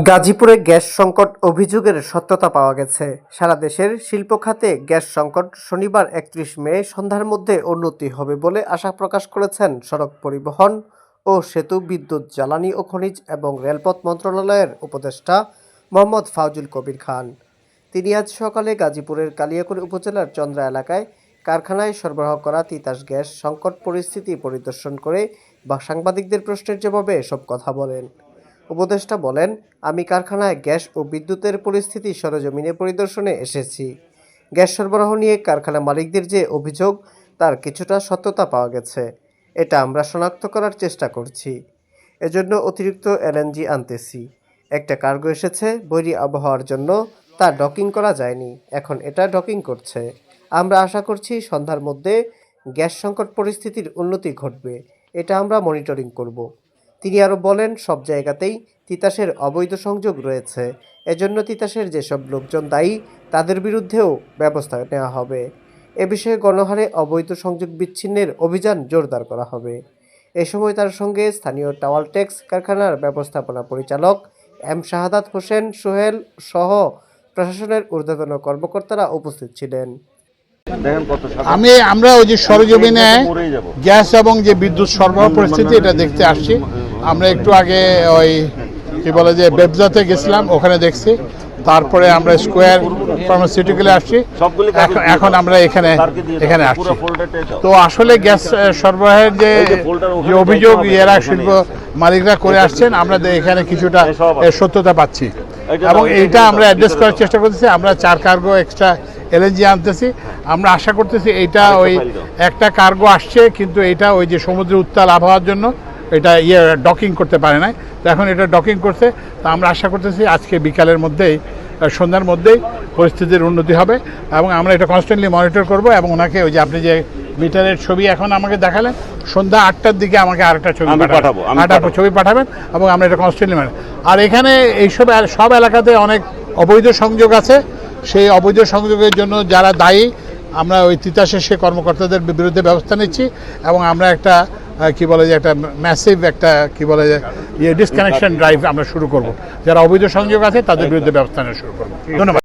গাজীপুরে গ্যাস সংকট অভিযোগের সত্যতা পাওয়া গেছে। সারা দেশের শিল্প খাতে গ্যাস সংকট শনিবার একত্রিশ মে সন্ধ্যার মধ্যে উন্নতি হবে বলে আশা প্রকাশ করেছেন সড়ক পরিবহন ও সেতু, বিদ্যুৎ, জ্বালানি ও খনিজ এবং রেলপথ মন্ত্রণালয়ের উপদেষ্টা মোহাম্মদ ফাউজুল কবির খান। তিনি আজ সকালে গাজীপুরের কালিয়াকৈর উপজেলার চন্দ্রা এলাকায় কারখানায় সরবরাহ করা তিতাস গ্যাস সংকট পরিস্থিতি পরিদর্শন করে বা সাংবাদিকদের প্রশ্নের জবাবে এসব কথা বলেন। উপদেষ্টা বলেন, আমি কারখানায় গ্যাস ও বিদ্যুতের পরিস্থিতি সরজমিনে পরিদর্শনে এসেছি। গ্যাস সরবরাহ নিয়ে কারখানা মালিকদের যে অভিযোগ, তার কিছুটা সত্যতা পাওয়া গেছে। এটা আমরা শনাক্ত করার চেষ্টা করছি। এজন্য অতিরিক্ত এলএনজি আনতেছি। একটা কার্গো এসেছে, বৈরী আবহাওয়ার জন্য তা ডকিং করা যায়নি। এখন এটা ডকিং করছে। আমরা আশা করছি সন্ধ্যার মধ্যে গ্যাস সংকট পরিস্থিতির উন্নতি ঘটবে। এটা আমরা মনিটরিং করব। তিনি আরও বলেন সব জায়গাতেই তিতাসের অবৈধ সংযোগ রয়েছে। এজন্য তিতাসের যেসব লোকজন দায়ী তাদের বিরুদ্ধেও ব্যবস্থা নেওয়া হবে। এ বিষয়ে গণহারে অবৈধ সংযোগ বিচ্ছিন্নের অভিযান জোরদার করা হবে। এ সময় তার সঙ্গে স্থানীয় টাওয়াল ট্যাক্স কারখানার ব্যবস্থাপনা পরিচালক এম শাহাদাত হোসেন সোহেল সহ প্রশাসনের ঊর্ধ্বতন কর্মকর্তারা উপস্থিত ছিলেন। দেখেন কত সাদা। আমি আমরা ওই যে সরজমিনে গ্যাস এবং যে বিদ্যুৎ সরবরাহ পরিস্থিতি এটা দেখতে আসছি। আমরা একটু আগে ওই কি বলে যে বেবজাতে গেছিলাম ওখানে দেখছি। তারপরে আমরা স্কোয়ার ফার্মাসিউটিক্যালে আসছি। এখন- আমরা এখানে। এখানে আসছি। তো আসলে গ্যাস সরবরাহের যে অভিযোগ এরা শিল্প মালিকরা করে আসছেন আমরা এখানে কিছুটা সত্যতা পাচ্ছি। এবং এইটা আমরা অ্যাড্রেস করার চেষ্টা করতেছি আমরা চার কার্গো এক্সট্রা এলএনজি আনতেছি। আমরা আশা করতেছি এইটা ওই একটা কার্গো আসছে কিন্তু এটা ওই যে সমুদ্রের উত্তাল আবহাওয়ার জন্য। এটা ইয়ে ডকিং করতে পারে না তো এখন এটা ডকিং করছে। তো আমরা আশা করতেছি আজকে বিকালের মধ্যেই সন্ধ্যার মধ্যেই পরিস্থিতির উন্নতি হবে এবং আমরা এটা কনস্ট্যান্টলি মনিটর করব এবং ওনাকে ওই যে আপনি যে মিটারের ছবি এখন আমাকে দেখালেন সন্ধ্যা আটটার দিকে আমাকে আরেকটা ছবি পাঠাবো, আরেকটা ছবি পাঠাবেন এবং আমরা এটা কনস্ট্যান্টলি মানে আর এখানে এইসব সব এলাকাতে অনেক অবৈধ সংযোগ আছে। সেই অবৈধ সংযোগের জন্য যারা দায়ী আমরা ওই তিতাসের সে কর্মকর্তাদের বিরুদ্ধে ব্যবস্থা নিচ্ছি এবং আমরা একটা কি বলে যে একটা ম্যাসিভ একটা কি বলে যে ইয়ে ডিসকানেকশন ড্রাইভ আমরা শুরু করব। যারা অবৈধ সংযোগ আছে তাদের বিরুদ্ধে ব্যবস্থা নেওয়া শুরু করব। ধন্যবাদ।